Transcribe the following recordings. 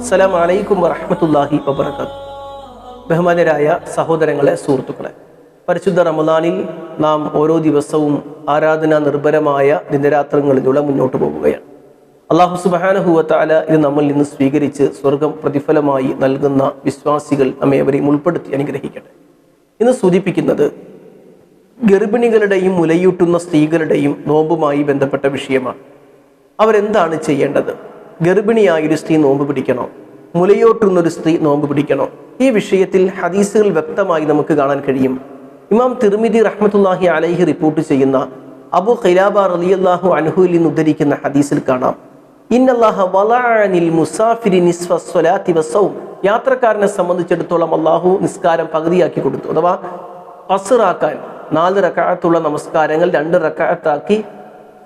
അസ്സലാം വലൈക്കും വറഹമത്തല്ലാഹി വബർക്കാത്തു ബഹുമാനരായ സഹോദരങ്ങളെ സുഹൃത്തുക്കളെ പരിശുദ്ധ റമദാനിൽ നാം ഓരോ ദിവസവും ആരാധന നിർഭരമായ ദിനരാത്രങ്ങളിലൂടെ മുന്നോട്ട് പോവുകയാണ്. അള്ളാഹു സുബാനഹുവത്താല ഇത് നമ്മൾ ഇന്ന് സ്വീകരിച്ച് സ്വർഗം പ്രതിഫലമായി നൽകുന്ന വിശ്വാസികൾ നമ്മെ അവരെയും ഉൾപ്പെടുത്തി അനുഗ്രഹിക്കട്ടെ. ഇന്ന് സൂചിപ്പിക്കുന്നത് ഗർഭിണികളുടെയും മുലയൂട്ടുന്ന സ്ത്രീകളുടെയും നോമ്പുമായി ബന്ധപ്പെട്ട വിഷയമാണ്. അവരെന്താണ് ചെയ്യേണ്ടത്? ഗർഭിണിയായൊരു സ്ത്രീ നോമ്പ് പിടിക്കണോ? മുലയോട്ടുന്നൊരു സ്ത്രീ നോമ്പ് പിടിക്കണോ? ഈ വിഷയത്തിൽ ഹദീസുകൾ വ്യക്തമായി നമുക്ക് കാണാൻ കഴിയും. ഇമാം തിരുമിതി റഹ്മത്തുല്ലാഹി അലൈഹി റിപ്പോർട്ട് ചെയ്യുന്ന അബു ഖിലാബ റളിയല്ലാഹു അൻഹുവിൽ നിന്ന് ഉദ്ധരിക്കുന്ന ഹദീസിൽ കാണാം. യാത്രക്കാരനെ സംബന്ധിച്ചിടത്തോളം അള്ളാഹു നിസ്കാരം പകുതിയാക്കി കൊടുത്തു. അഥവാ കസറാക്കാൻ നാല് റക്കാഴത്തുള്ള നമസ്കാരങ്ങൾ രണ്ട് റക്കാഴത്താക്കി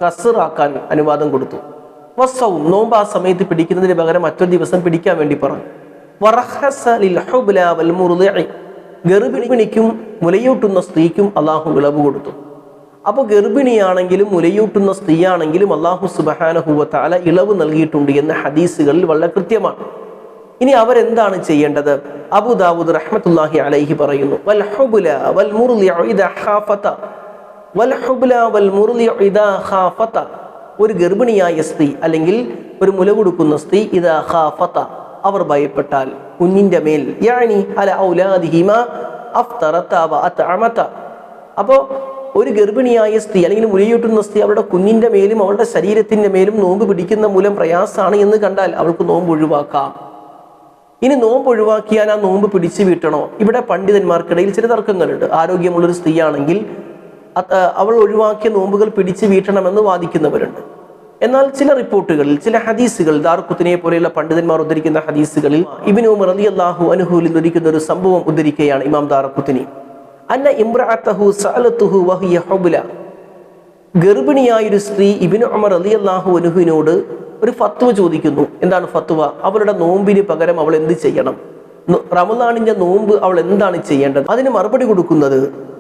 കസറാക്കാൻ അനുവാദം കൊടുത്തു. വസ്സവും നോമ്പ് ആ സമയത്ത് പിടിക്കുന്നതിന് പകരം മറ്റൊരു ദിവസം പിടിക്കാൻ വേണ്ടി പറഞ്ഞു. ഗർഭിണിക്കും മുലയൂട്ടുന്ന സ്ത്രീക്കും അള്ളാഹു ഇളവ് കൊടുത്തു. അപ്പോൾ ഗർഭിണിയാണെങ്കിലും മുലയൂട്ടുന്ന സ്ത്രീയാണെങ്കിലും അള്ളാഹു സുബഹാനഹുവത്താല ഇളവ് നൽകിയിട്ടുണ്ട് എന്ന ഹദീസുകളിൽ വളരെ കൃത്യമാണ്. ഇനി അവരെന്താണ് ചെയ്യേണ്ടത്? അബുദാബുദ് റഹ്മത്തുല്ലാഹി അലൈഹി പറയുന്നു വൽ വൽ വൽ ഒരു ഗർഭിണിയായ സ്ത്രീ അല്ലെങ്കിൽ ഒരു മുല കൊടുക്കുന്ന സ്ത്രീ ഇത് ഹാഫത്ത അവർ ഭയപ്പെട്ടാൽ കുഞ്ഞിന്റെ മേൽ യാണി അല ഔലാദിഹിമ അഫ്തറത വ അത്അമത. അപ്പോൾ ഒരു ഗർഭിണിയായ സ്ത്രീ അല്ലെങ്കിൽ മുലയൂട്ടുന്ന സ്ത്രീ അവരുടെ കുഞ്ഞിന്റെ മേലും അവളുടെ ശരീരത്തിന്റെ മേലും നോമ്പ് പിടിക്കുന്ന മൂലം പ്രയാസമാണ് എന്ന് കണ്ടാൽ അവൾക്ക് നോമ്പ് ഒഴിവാക്കാം. ഇനി നോമ്പ് ഒഴിവാക്കിയാൽ ആ നോമ്പ് പിടിച്ചു വീട്ടണോ? ഇവിടെ പണ്ഡിതന്മാർക്കിടയിൽ ചില തർക്കങ്ങളുണ്ട്. ആരോഗ്യമുള്ളൊരു സ്ത്രീയാണെങ്കിൽ അവൾ ഒഴിവാക്കിയ നോമ്പുകൾ പിടിച്ചു വീട്ടണമെന്ന് വാദിക്കുന്നവരുണ്ട്. എന്നാൽ ചില റിപ്പോർട്ടുകളിൽ ചില ഹദീസുകൾ ദാർക്കുത്തിനെ പോലെയുള്ള പണ്ഡിതന്മാർ ഉദ്ധരിക്കുന്ന ഹദീസുകളിൽ ഇബിൻ ഉമർ അലി അള്ളാഹു അനുഹൂലിൽ ഉദ്ധരിക്കുന്ന ഒരു സംഭവം ഉദ്ധരിക്കുകയാണ് ഇമാം ദാർക്കുത്തിനി അന്ന ഇമ്രഅത്തഹു സഅലത്തുഹു വഹിയ ഗർഭിണിയായൊരു സ്ത്രീ ഇബിന് ഉമർ അലി അള്ളാഹു അനുഹുവിനോട് ഒരു ഫത്വ ചോദിക്കുന്നു. എന്താണ് ഫത്വ? അവളുടെ നോമ്പിന് പകരം അവൾ എന്ത് ചെയ്യണം? റമദാണിന്റെ നോമ്പ് അവൾ എന്താണ് ചെയ്യേണ്ടത്? അതിന് മറുപടി കൊടുക്കുന്നത്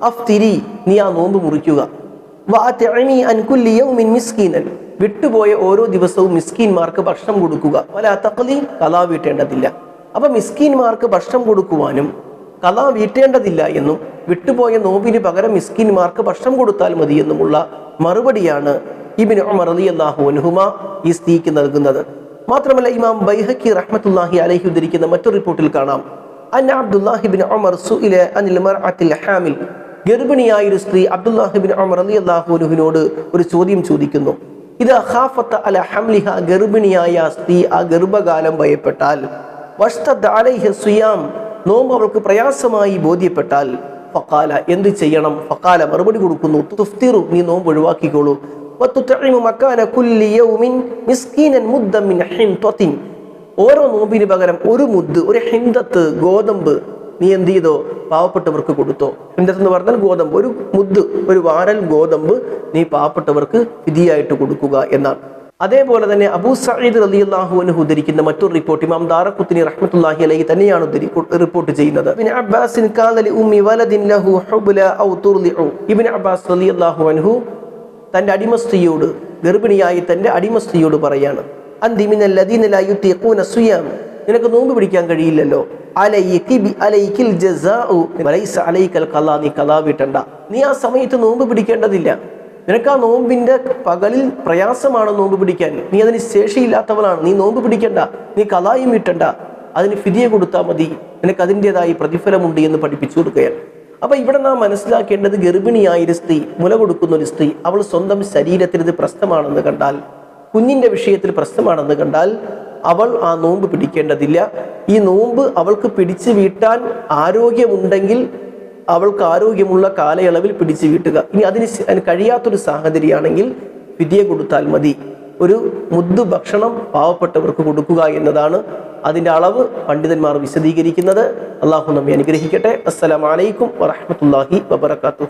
അഫ്തിരി നീ ആ നോമ്പ് മുറിക്കുക. വിട്ടുപോയ ഓരോ ദിവസവും മിസ്കീൻമാർക്ക് ഭക്ഷണം കൊടുക്കുക. വല തഖലി കലാ വീട്ടേണ്ടതില്ല. അപ്പൊ മിസ്കീൻമാർക്ക് ഭക്ഷണം കൊടുക്കുവാനും കലാ വീട്ടേണ്ടതില്ല എന്നും വിട്ടുപോയ നോമ്പിന് പകരം മിസ്കീൻമാർക്ക് ഭക്ഷണം കൊടുത്താൽ മതി എന്നുമുള്ള മറുപടിയാണ് ഇബിൻ ഉമർ ഈ സ്ത്രീക്ക് നൽകുന്നത്. മാത്രമല്ല ഇമാം ബൈഹക്കി റഹ്മത്തുല്ലാഹി അലഹി ഉദ്ധരിക്കുന്ന മറ്റൊരു റിപ്പോർട്ടിൽ കാണാം. അന്ന അബ്ദുല്ലാഹിബിൻ ഉമർ സുഇലെ അനിൽ മർഅത്തിൽ ഹാമിൽ ഗർഭിണിയായ ഒരു സ്ത്രീ അബ്ദുല്ലാഹിബിൻ ഉമർ അലി അള്ളാഹു അനുഹിനോട് ഒരു ചോദ്യം ചോദിക്കുന്നു. ഇത് ഖാഫത്ത അല ഹംലിഹ ഗർഭിണിയായ സ്ത്രീ ആ ഗർഭകാലം ഭയപ്പെട്ടാൽ വഷ്തദ് അലൈഹി സുയാം നോമ്പ് അവൾക്ക് പ്രയാസമായി ബോധ്യപ്പെട്ടാൽ ഫക്കാല എന്ത് ചെയ്യണം? ഫക്കാല മറുപടി കൊടുക്കുന്നു തുഫ്തിറു നീ നോമ്പ് ഒഴിവാക്കിക്കോളൂ. ഓരോ നോമ്പിന് പകരം ഒരു മുദ്ദ് ഒരു ഹിന്ദത്ത് ഗോതമ്പ് നീ എന്ത് ചെയ്തോ? പാവപ്പെട്ടവർക്ക് കൊടുത്തോ. എന്തെന്ന് പറഞ്ഞാൽ ഗോതമ്പ്. ഒരു മുദ് ഒരു വാരൽ ഗോതമ്പ് നീ പാവപ്പെട്ടവർക്ക് വിധിയായിട്ട് കൊടുക്കുക എന്നാണ്. അതേപോലെ തന്നെ അബൂ സഈദ് അലി അള്ളാഹുവിന് ഉദ്ധരിക്കുന്ന മറ്റൊരു റിപ്പോർട്ട് ഇമാം ദാറക്കുത്തിനി റഹ്മത്തുള്ളാഹി അലൈഹി തന്നെയാണ് റിപ്പോർട്ട് ചെയ്യുന്നത്. ഇബ്നു അബ്ബാസ് റളിയല്ലാഹു അൻഹു തന്റെ അടിമസ്ത്രീയോട് ഗർഭിണിയായി തന്റെ അടിമസ്ത്രീയോട് പറയാണ് അന്തി ലദീന ലാ യുതീഖൂന സുയാം നിനക്ക് നോമ്പ് പിടിക്കാൻ കഴിയില്ലല്ലോ. നീ വീട്ടണ്ട. നീ ആ സമയത്ത് നോമ്പ് പിടിക്കേണ്ടതില്ല. നിനക്ക് ആ നോമ്പിന്റെ പകലിൽ പ്രയാസമാണ് നോമ്പ് പിടിക്കാൻ. നീ അതിന് ശേഷിയില്ലാത്തവളാണ്. നീ നോമ്പ് പിടിക്കണ്ട. നീ കലായും വീട്ടണ്ട. അതിന് ഫിതിയെ കൊടുത്താൽ മതി. നിനക്ക് അതിന്റെതായി പ്രതിഫലമുണ്ട് എന്ന് പഠിപ്പിച്ചു കൊടുക്കുകയാണ്. അപ്പൊ ഇവിടെ നാം മനസ്സിലാക്കേണ്ടത് ഗർഭിണിയായ ഒരു സ്ത്രീ മുല കൊടുക്കുന്ന ഒരു സ്ത്രീ അവൾ സ്വന്തം ശരീരത്തിൽ ഇത് പ്രശ്നമാണെന്ന് കണ്ടാൽ കുഞ്ഞിന്റെ വിഷയത്തിൽ പ്രശ്നമാണെന്ന് കണ്ടാൽ അവൾ ആ നോമ്പ് പിടിക്കേണ്ടതില്ല. ഈ നോമ്പ് അവൾക്ക് പിടിച്ചു വീട്ടാൻ ആരോഗ്യമുണ്ടെങ്കിൽ അവൾക്ക് ആരോഗ്യമുള്ള കാലയളവിൽ പിടിച്ചു വീട്ടുക. ഇനി അതിന് കഴിയാത്തൊരു സാഹചര്യമാണെങ്കിൽ വിധിയെ കൊടുത്താൽ മതി. ഒരു മുദ്ദു ഭക്ഷണം പാവപ്പെട്ടവർക്ക് കൊടുക്കുക എന്നതാണ് അതിന്റെ അളവ് പണ്ഡിതന്മാർ വിശദീകരിക്കുന്നത്. അള്ളാഹു നമ്മെ അനുഗ്രഹിക്കട്ടെ. അസ്സലാമലൈക്കും വറഹമത്തല്ലാഹി വബർക്കാത്തു